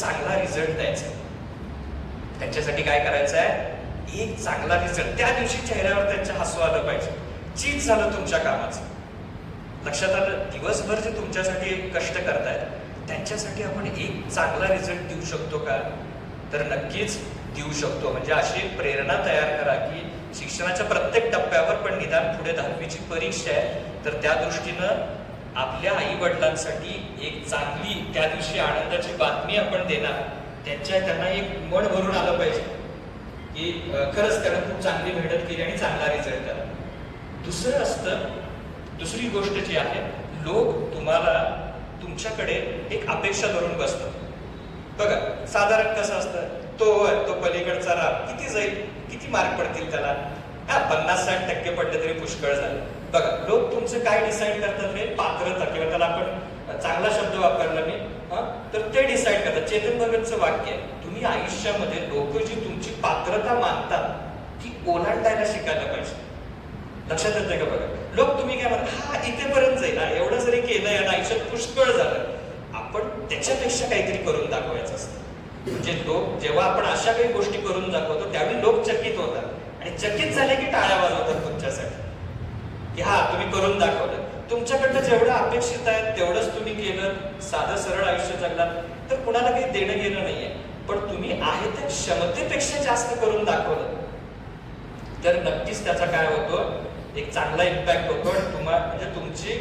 चांगला रिजल्ट द्यायचा. त्यांच्यासाठी काय करायचं आहे एक चांगला रिझल्ट त्या दिवशी चेहऱ्यावर त्यांच्या हसू आलं पाहिजे. चीज झालं तुमच्या कामाचं. लक्षात आलं दिवसभर जे तुमच्यासाठी कष्ट करतायत त्यांच्यासाठी आपण एक चांगला रिझल्ट देऊ शकतो का? तर नक्कीच देऊ शकतो. म्हणजे अशी प्रेरणा तयार करा की शिक्षणाच्या प्रत्येक टप्प्यावर पण निदान पुढे दहावीची परीक्षा आहे. तर त्या दृष्टीनं आपल्या आई वडिलांसाठी एक चांगली त्या दिवशी आनंदाची बातमी आपण देणार. त्यांच्या त्यांना एक मन भरून आलं पाहिजे. की खरंच त्यांना खूप चांगली मेहनत केली आणि चांगला रिझल्ट आला. दुसरं असतं दुसरी गोष्ट जी आहे लोक तुम्हाला तुमच्याकडे एक अपेक्षा धरून बसतात. बघा साधारण कसं असतं? तो वर, तो पलीकडचा राग किती जाईल किती मार्क पडतील त्याला? हा पन्नास साठ टक्के पडले तरी पुष्कळ झाले. बघा लोक तुमचं काय डिसाईड करतात हे? पात्रता किंवा त्याला आपण चांगला शब्द वापरला मी. तर ते डिसाईड करतात. चेतन भगतचं वाक्य आहे तुम्ही आयुष्यामध्ये लोक जी तुमची पात्रता मानतात ती ओलांडायला शिकायला पाहिजे. लक्षात येते का बघा लोक तुम्ही काय म्हणता हा इथेपर्यंत जाईल. एवढं जरी केलं या आयुष्यात पुष्कळ झालं आपण त्याच्यापेक्षा काहीतरी करून दाखवायचं असतं. म्हणजे लोक जेव्हा आपण अशा काही गोष्टी करून दाखवतो त्यावेळी लोक चकित होतात. आणि चकित झाले की टाळ्या वाजवतात तुमच्यासाठी की हा तुम्ही करून दाखवलं. तुमच्याकडनं जेवढं अपेक्षित आहे तेवढंच तुम्ही केलं. साधं सरळ आयुष्य जगलात तर कुणाला काही देणं घेणं नाहीये. पण तुम्ही आहे त्या क्षमतेपेक्षा जास्त करून दाखवलं. तर नक्कीच त्याचा काय होतो एक चांगला इम्पॅक्ट होतो. आणि तुम्हाला म्हणजे तुमची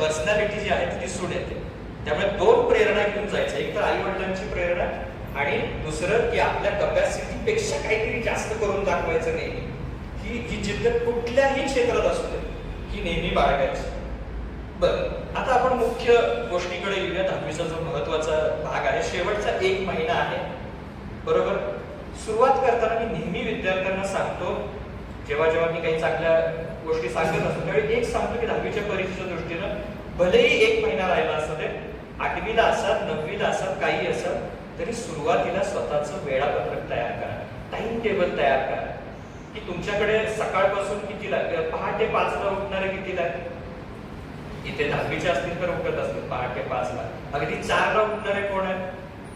पर्सनॅलिटी जी आहे ती दिसून येते. त्यामुळे दोन प्रेरणा घेऊन जायचं. एक तर आई वडिलांची प्रेरणा आणि दुसरं की आपल्या कपॅसिटीपेक्षा काहीतरी जास्त करून दाखवायचं नाही. की ही जिद्द कुठल्याही क्षेत्रात असू दे ही नेहमी बाळगायची. बरं आता आपण मुख्य गोष्टीकडे येऊया दहावीचा जो महत्त्वाचा भाग आहे शेवटचा एक महिना आहे. बरोबर? सुरुवात करताना मी नेहमी विद्यार्थ्यांना सांगतो जेव्हा जेव्हा मी काही चांगल्या गोष्टी सांगत असतो त्यावेळी एक सांगतो की दहावीच्या परीक्षेच्या दृष्टीनं भलेही एक महिना राहिला असं ते आठवीला असत नववीला असत काही असत तरी सुरुवातीला स्वतःचं वेळापत्रक तयार करा. टाइम टेबल तयार करा. की तुमच्याकडे सकाळपासून कितीला पहाटे पाचला उठणारे कितीला आहे? इथे दहावीचे असतील तर उठत असतील पहाटे पाचला अगदी चारला उठणारे कोण आहेत?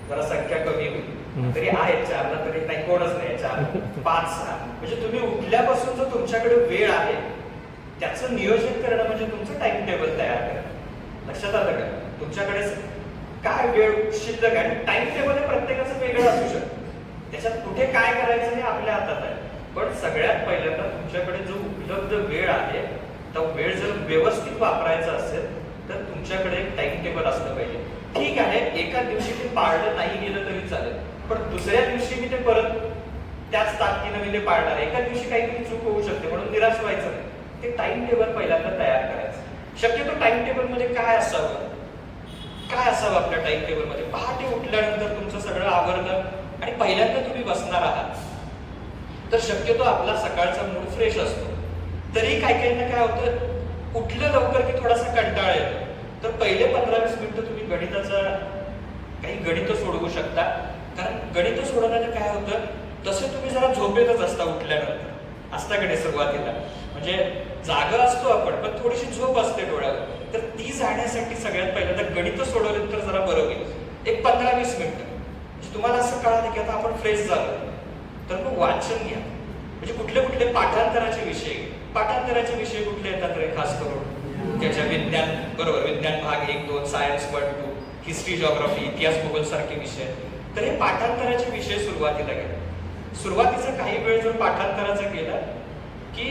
जरा संख्या कमी होईल. तरी आहेत चारला तरी नाही कोणच नाही चार. पाच सहा. म्हणजे तुम्ही उठल्यापासून जो तुमच्याकडे वेळ आहे त्याचं नियोजन करणं म्हणजे तुमचं टाइम टेबल तयार करणं. लक्षात आलं का? तुमच्याकडे काय वेळ शिल्लक आहे टाइम टेबल हे प्रत्येकाचं वेगळं असू शकतं. त्याच्यात कुठे काय करायचं हे आपल्या हातात आहे. पण सगळ्यात पहिल्यांदा तुमच्याकडे जो उपलब्ध वेळ आहे तो वेळ जर व्यवस्थित वापरायचा असेल तर तुमच्याकडे एक टाइम टेबल असलं पाहिजे. ठीक आहे एका दिवशी ते पाळलं नाही गेलं तरी चालेल पण दुसऱ्या दिवशी मी ते परत त्याच ताकदीनं मी ते पाळणार एका दिवशी काहीतरी चूक होऊ शकते म्हणून निराश व्हायचं नाही. ते टाइम टेबल पहिल्यांदा तयार करायचं. शक्यतो टाइम टेबलमध्ये काय असावं? काय असावं आपल्या टाइम टेबलमध्ये? पहाटे उठल्यानंतर तुमचं सगळं आवरलं आणि पहिल्यांदा तुम्ही बसणार आहात. तर शक्यतो आपला सकाळचा मूड फ्रेश असतो. तरी काही काहींना काय होतं उठलं लवकर की थोडासा कंटाळा येतो. तर पहिले पंधरा वीस मिनिटं तुम्ही गणिताचा काही गणित सोडवू शकता. कारण गणित सोडवण्यानं काय होतं तसे तुम्ही जरा झोपेतच असता उठल्यानंतर. असताकडे सुरुवातीला? म्हणजे जागा असतो आपण पण थोडीशी झोप असते डोळ्यावर. तर ती जाण्यासाठी सगळ्यात पहिल्यांदा गणित सोडवले तर जरा बरं होईल. एक पंधरा वीस मिनिटं. म्हणजे तुम्हाला असं कळालं की आता आपण फ्रेश झालो. तर मग वाचन घ्या. म्हणजे कुठले कुठले पाठांतराचे विषय पाठांतराचे विषय कुठले येतात रे खास करून? त्याच्या विज्ञान बरोबर विज्ञान भाग एक दोन science one two history geography इतिहास भूगोल सारखे विषय. तर हे पाठांतराचे विषय सुरुवातीला गेले सुरुवातीचा काही वेळ जर पाठांतराचा केला की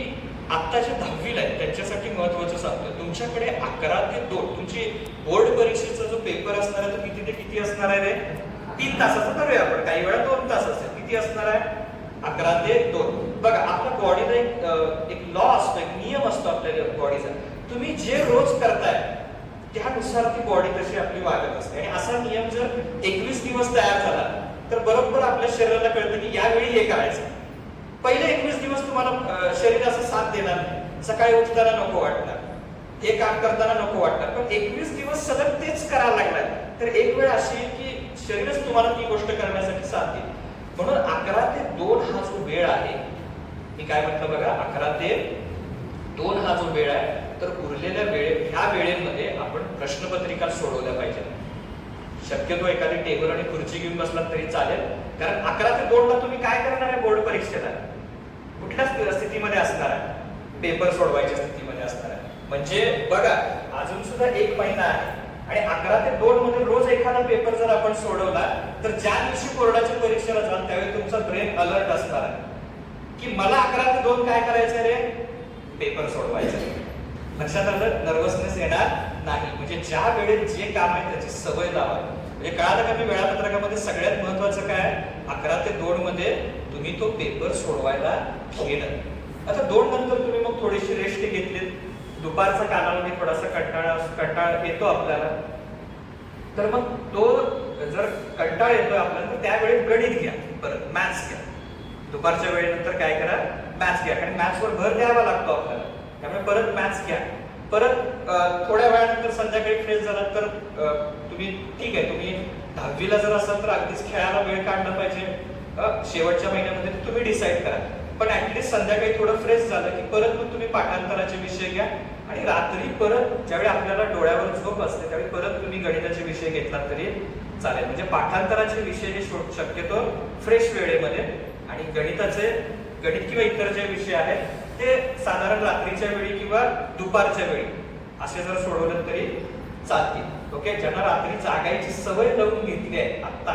आत्ता जे दहावीला आहे त्यांच्यासाठी महत्वाचं सांगतो तुमच्याकडे अकरा ते दोन तुमची बोर्ड परीक्षेचा जो पेपर असणार आहे तो किती ते किती असणार आहे रे? तीन तासाचा करूया आपण. काही वेळा दोन तास असेल. किती असणार आहे? अकरा ते दोन. बघा आपल्या बॉडीला एक एक लॉ असतो एक नियम असतो आपल्या बॉडीचा तुम्ही जे रोज करताय त्यानुसार ती बॉडी तशी आपली वागत असते. आणि असा नियम जर एकवीस दिवस तयार झाला तर बरोबर आपल्या शरीराला कळतं की यावेळी हे करायचं. पहिले एकवीस दिवस तुम्हाला शरीर असं साथ देणार नाही. सकाळी उठताना नको वाटणार. हे काम करताना नको वाटणार. पण एकवीस दिवस सलग तेच करायला लागणार तर एक वेळ अशी की शरीरच तुम्हाला ती गोष्ट करण्यासाठी साथ देईल. म्हणून अकरा ते दोन हा जो वेळ आहे मी काय म्हटलं बघा अकरा ते दोन हा जो वेळ आहे तर उरलेल्या वेळे ह्या वेळेमध्ये आपण प्रश्नपत्रिका सोडवल्या पाहिजेत. शक्यतो एखादी टेबल आणि खुर्ची घेऊन बसलात तरी चालेल. कारण अकरा ते दोनला तुम्ही काय करणार आहे? बोर्ड परीक्षेला कुठल्या स्थितीमध्ये असणार आहे. पेपर सोडवायच्या स्थितीमध्ये असणार आहे. म्हणजे बघा अजून सुद्धा एक महिना आहे. आणि अकरा ते दोन मध्ये रोज एखादा पेपर जर आपण सोडवला तर ज्या दिवशी बोर्डाच्या परीक्षेला जाल त्यावेळी तुमचा ब्रेन अलर्ट असणार आहे. की मला अकरा ते दोन काय करायचं रे? पेपर सोडवायचं लक्षात आलं? नर्वसनेस येणार नाही. म्हणजे ज्या वेळेत जे काम आहे त्याची सवय लावा. म्हणजे कळालं का मी वेळापत्रकामध्ये सगळ्यात महत्वाचं काय अकरा ते दोन मध्ये तुम्ही तो पेपर सोडवायला घेणं आता दोन नंतर तुम्ही मग थोडीशी रेस्ट घेतली दुपारचा कालावधी थोडासा कंटाळा कंटाळा येतो आपल्याला. तर मग तो जर कंटाळ येतोय आपल्याला तर त्यावेळी गणित घ्या परत मॅथ्स घ्या. दुपारच्या वेळेनंतर काय करा? मॅथ्स घ्या कारण मॅथ्सवर भर द्यावा लागतो आपल्याला. त्यामुळे परत मॅथ्स घ्या. परत थोड्या वेळानंतर संध्याकाळी फ्रेश झाला तर तुम्ही ठीक आहे तुम्ही दहावीला जर असाल तर अगदीच खेळायला वेळ काढला पाहिजे. शेवटच्या महिन्यामध्ये तुम्ही डिसाईड करा. पण ऍटलीस्ट संध्याकाळी थोडं फ्रेश झालं की परत मग तुम्ही पाठांतराचे विषय घ्या. आणि रात्री परत ज्यावेळी आपल्याला डोळ्यावर झोप असते त्यावेळी परत तुम्ही गणिताचे विषय घेतला तरी चालेल. म्हणजे पाठांतराचे विषय हे शक्यतो फ्रेश वेळेमध्ये. आणि गणिताचे गणित किंवा इतर जे विषय आहेत ते साधारण रात्रीच्या वेळी किंवा दुपारच्या वेळी. असे जर सोडवलं तरी चालतील. ओके ज्यांना रात्री जागायची सवय लावून घेतली आहे आत्ता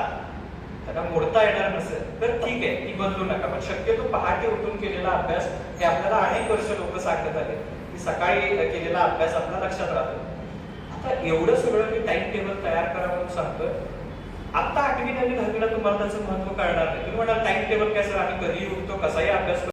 त्यांना मोडता येणार नसेल तर ठीक आहे ती बदलू नका. पण शक्यतो पहाटे उठून केलेला अभ्यास हे आपल्याला अनेक वर्ष लोक सांगत आले की सकाळी केलेला अभ्यास आपला लक्षात राहतो. आता एवढं सगळं मी टाइम टेबल तयार करा म्हणून सांगतोय. आता आठवी आणि दहावीला तुम्हाला त्याचं महत्त्व कळणार नाही. तुम्ही म्हणाल टाइम टेबल काय सर? आम्ही कधी उठतो कसाही अभ्यास